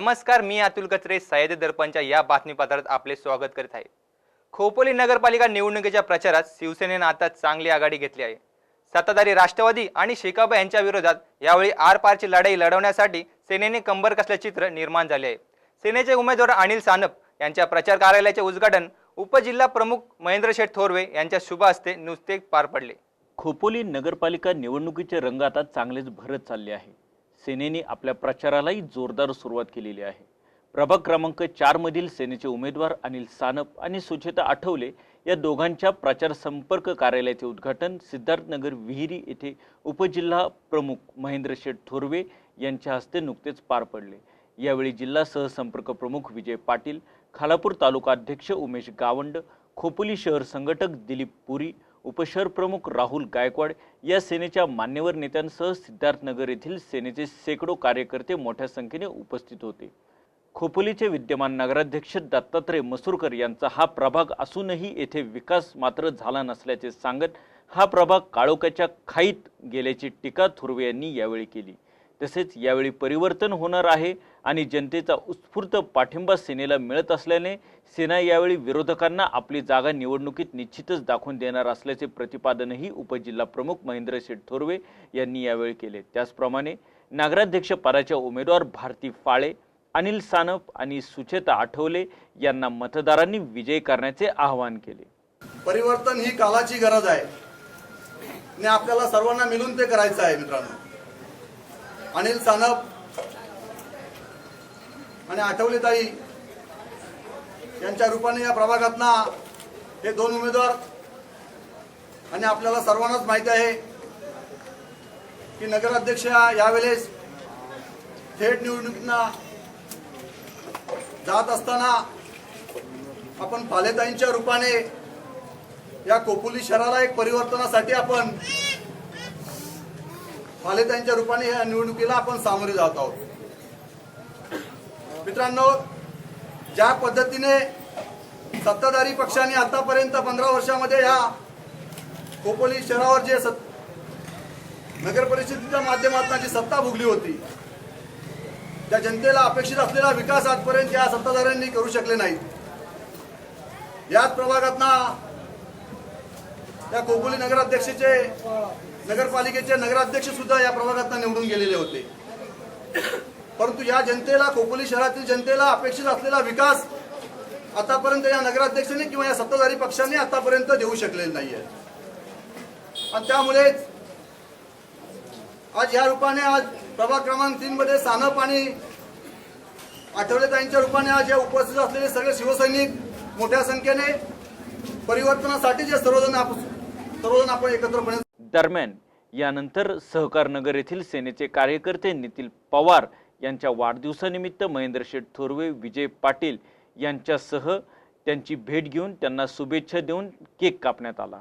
नमस्कार मी अतुल कचरे सह्याद्री दर्पणच्या या बातमीपत्रात आपले स्वागत करीत आहे. खोपोली नगरपालिका निवडणुकीच्या प्रचारात शिवसेनेनं आता चांगली आघाडी घेतली आहे. सत्ताधारी राष्ट्रवादी आणि शेकाप यांच्या विरोधात यावेळी आरपारची लढाई लढवण्यासाठी सेनेने कंबर कसल्याचे चित्र निर्माण झाले आहे. सेनेचे उमेदवार अनिल सानप यांच्या प्रचार कार्यालयाचे उद्घाटन उपजिल्हा प्रमुख महेंद्र शेठ थोरवे यांच्या शुभ हस्ते नुसते पार पडले. खोपोली नगरपालिका निवडणुकीचे रंग आता चांगलेच भरत चालले आहे. सेनेने आपल्या प्रचारालाही जोरदार सुरुवात केलेली आहे. प्रभाग क्रमांक चारमधील सेनेचे उमेदवार अनिल सानप आणि सुचेता आठवले या दोघांच्या प्रचार संपर्क कार्यालयाचे उद्घाटन सिद्धार्थनगर विहिरी येथे उपजिल्हा प्रमुख महेंद्र शेठ थोरवे यांच्या हस्ते नुकतेच पार पडले. यावेळी जिल्हा सहसंपर्क प्रमुख विजय पाटील खालापूर तालुका अध्यक्ष उमेश गावंड खोपोली शहर संघटक दिलीप पुरी उपशहर प्रमुख राहुल गायकवाड या सेनेच्या मान्यवर नेत्यांसह सिद्धार्थनगर येथील सेनेचे शेकडो कार्यकर्ते मोठ्या संख्येने उपस्थित होते. खोपोलीचे विद्यमान नगराध्यक्ष दत्तात्रय मसूरकर यांचा हा प्रभाग असूनही येथे विकास मात्र झाला नसल्याचे सांगत हा प्रभाग काळोख्याच्या खाईत गेल्याची टीका थुर्वे यांनी यावेळी केली. तसेच यावेळी परिवर्तन होणार आहे आणि जनतेचा उत्स्फूर्त पाठिंबा सेनेला मिळत असल्याने सेना यावेळी विरोधकांना आपली जागा निवडणुकीत निश्चितच दाखवून देणार असल्याचे प्रतिपादनही उपजिल्हा प्रमुख महेंद्र शेठ थोरवे यांनी यावेळी केले. त्याचप्रमाणे नागराध्यक्ष पदाच्या उमेदवार भारती फाळे अनिल सानप आणि सुचेता आठवले यांना मतदारांनी विजयी करण्याचे आवाहन केले. परिवर्तन ही कालाची गरज आहे. आणि आपल्याला सर्वांना मिळून ते करायचं आहे मित्रांनो. अनिल सानप आणि आठवलेताई यांच्या रूपाने या प्रभागातना हे दोन उमेदवार आणि आपल्याला सर्वांनाच माहिती आहे की नगराध्यक्ष यावेळेस थेट निवडणुकींना जात असताना आपण फालेताईंच्या रूपाने या कोपोली शहराला एक परिवर्तनासाठी आपण फालेताईंच्या रूपाने या निवडणुकीला आपण सामोरे जात आहोत. मित्रांनो ज्या पद्धतीने सत्ताधारी पक्षाने आतापर्यंत पंधरा वर्षामध्ये या खोपोली शहरावर जे सत् नगर परिषदेच्या माध्यमातून जी सत्ता भोगली होती त्या जनतेला अपेक्षित असलेला विकास आजपर्यंत या सत्ताधाऱ्यांनी करू शकले नाहीत याच प्रभागातना या कोपोली नगराध्यक्षाचे नगरपालिकेचे नगराध्यक्ष सुद्धा या प्रभागातना निवडून गेलेले होते. परंतु या जनतेला खोपोली शहरातील जनतेला अपेक्षित असलेला विकास आतापर्यंत या नगराध्यक्षांनी किंवा या सत्ताधारी पक्षांनी आतापर्यंत देऊ शकलेले नाहीये. आणि त्यामुळेच आज या रूपाने आज प्रभाग क्रमांक तीन मध्ये सानप आणि आठवलेताईंच्या रूपाने आज या उपस्थित असलेले सगळे शिवसैनिक मोठ्या संख्येने परिवर्तनासाठी जे सर्वजण आपण सर्वजण आपण एकत्रपणे दरम्यान यानंतर सहकार नगर येथील सेनेचे कार्यकर्ते नितील पवार यांच्या वाढदिवसानिमित्त महेंद्र शेठ थोरवे विजय पाटील यांच्यासह त्यांची भेट घेऊन त्यांना शुभेच्छा देऊन केक कापण्यात आला.